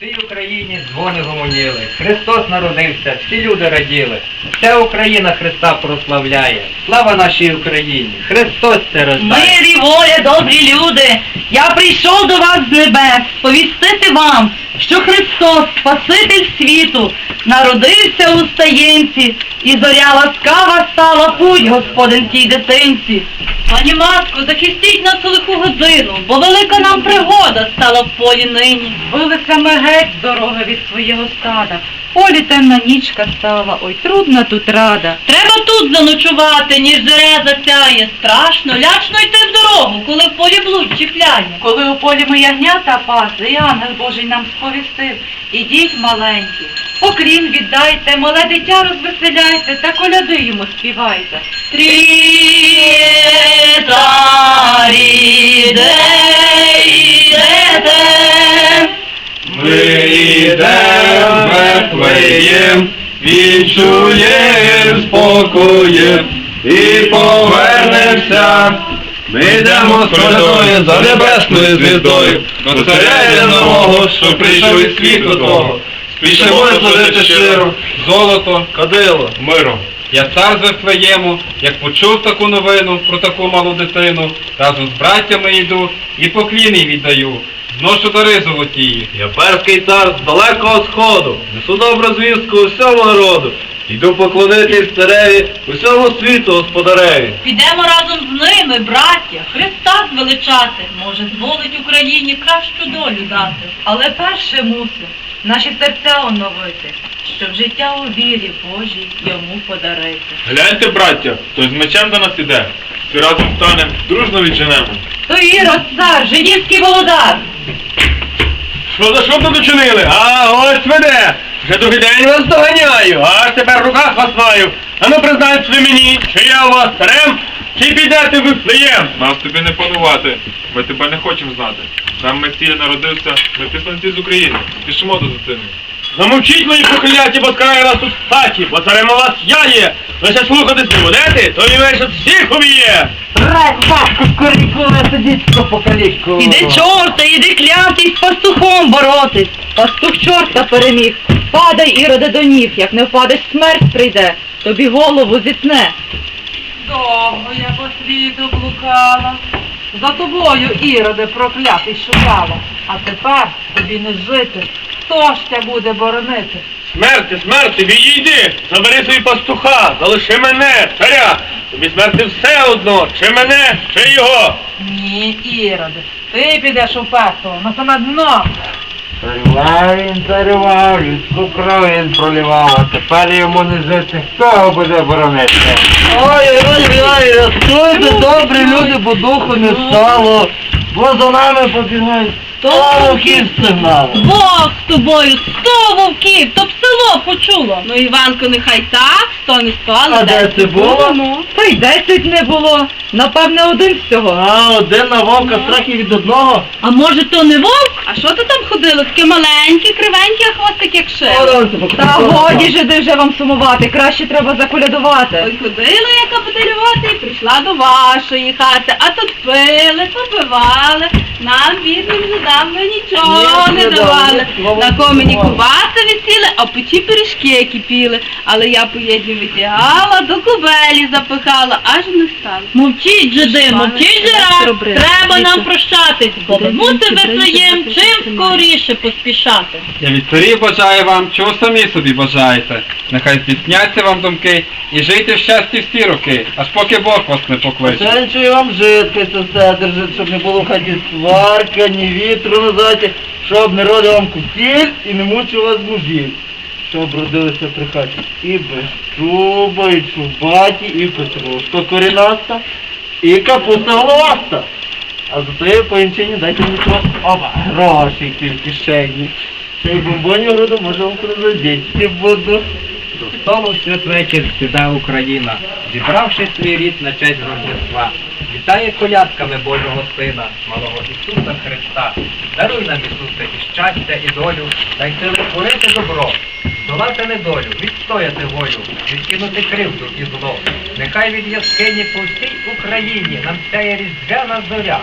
всій Україні дзвони гомоніли. Христос народився, всі люди раділи. Вся Україна Христа прославляє. Слава нашій Україні! Христос це рождає. Мир і воля, добрі люди, я прийшов до вас з небес повістити вам, що Христос, Спаситель світу, народився у стаєнці, і зоря ласкава стала путь господинській дитинці. Пані матко, захистіть нас у лиху годину, бо велика нам пригода стала в полі нині. Билися ми геть з дороги від свого стада. Полі темна нічка стала, ой, трудна тут рада. Треба тут заночувати, ніж зоря засяє. Страшно, лячно йти в дорогу, коли в полі блуд чіпляє. Коли у полі ми ягнята пасли, і ангел Божий нам сповістив. Ідіть, маленькі, поклін віддайте, мале дитя розвеселяйте, та коляди йому співайте. Трі-та-рі, де йдете? Ми йдем Вифлеєм, відчуєм спокоєм і повернемося. Ми йдемо страдою за небесною звіздою, до царя нового, що прийшов із світу того. Спішимо служити щиро, золото, кадило, миром. Я цар Вифлеєму, як почув таку новину про таку малу дитину, разом з браттями йду і покліни віддаю. Зношу дари золотії. Я перський цар з далекого сходу, несу добру звістку усьому народу. Йду поклонитись цареві усьому світу господареві. Підемо разом з ними, браття, Христа звеличати, може зволить Україні кращу долю дати. Але перше мусимо наші серця оновити, щоб життя у вірі Божій йому подарити. Гляньте, браття, хтось з мечем до нас іде. Всі разом станем, дружно відженемо. То Ірод цар, жидівський володар. Що за що тут учинили? А, ось мене! Вже другий день вас доганяю, аж тепер в руках вас маю. А ну признайте мені, чи я у вас царем, чи підете ви флеєм? Нас тобі не панувати. Ми тебе не хочемо знати. Там Месія народився, ми післанці з України. Пішимо до дитини. Замовчіть мої прокляті, бо скарає нас тут в хаті, бо царем у вас я є. Ви ще слухатись не будете, то і менше всіх уб'є. Іди чорта, іди клятись з пастухом боротись. Пастух чорта переміг. Падай, іроде до ніг, як не впадеш, смерть прийде, тобі голову зітне. Довго я по світу блукала, за тобою, іроде, проклятий шукала. А тепер тобі не жити. Хто ж тя буде боронити? Смерти, смерти, відійди, забери свої пастуха, залиши мене, царя. Тобі смерти все одно, чи мене, чи його. Ні, іроде, ти підеш у пекло, на саме дно. Царював він, царював, людську кров він проливав, а тепер йому не жити. Хто його буде боронити? Ой, ой, ой, рятуйте, добрі люди, бо духу не стало, бо за нами побігають сто вовків сигналу. Бог з тобою, сто вовків, то б село почуло. Ну, Іванко, нехай так, сто не сто, але А де це було? Ну, та й десять не було. Напевне, один всього. А, один на вовка страхів від одного. А може то не вовк? А що ти там ходило? Таке маленьке, кривеньке, а хвостик як шева. Та годі жиди вже вам сумувати, краще треба заколядувати. Ой, ходила я капіталювати і прийшла до вашої хати, а тут пили, попивали, нам бідним жидам ви нічого не давали. На комені Богу. Кубаси висіли, а печі пиріжки кипіли. Але я поєдні витягала, до кубелі запихала, аж не стало. Мовчіть, жиди, мовчіть же раз, треба нам прощатись, бо ми мусимо Вифлеєм чим скоріше поспішати. Я від царів бажаю вам, чого самі собі бажаєте. Нехай здійсняться вам думки і жийте в щасті всі роки, аж поки Бог вас не покличе. Шенчую вам жидкость усе держить, щоб не було в хаті сварка, ні вітру на заті, щоб не родив вам кутіль і не мучив вас мужів. Щоб родилися при хаті і безчуба, і чубаті, і петрушка корінаста, і капуста головаста. А за тої поінчині дайте мені чого оба, грошики в кишені. Ще й бомбоні груду, може вам крузодічки буду. До столу святвечір сіда Україна, зібравши свій рід на честь Рождества. Вітає колядками Божого Сина, малого Ісуса Христа. Даруй нам, Ісусе, і щастя, і долю, дай сили творити добро, здолати недолю, відстояти волю, відкинути кривду і зло. Нехай від яскині по всій Україні нам сяє різдвяна зоря,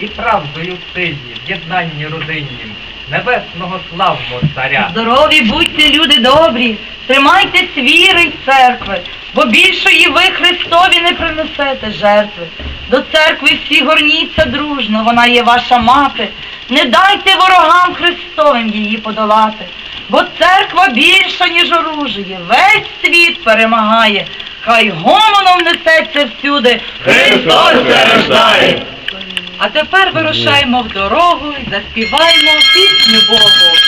і правдою сильні, в єднанні родиннім. небесного славного царя. Здорові будьте, люди добрі, тримайтесь віри й церкви, бо більшої ви Христові не принесете жертви. До церкви всі горніться дружно, вона є ваша мати. Не дайте ворогам Христовим її подолати, бо церква більша, ніж оружіє, весь світ перемагає. Хай гомоном несеться всюди. Христос рождає! А тепер вирушаємо в дорогу і заспіваємо пісню Богу.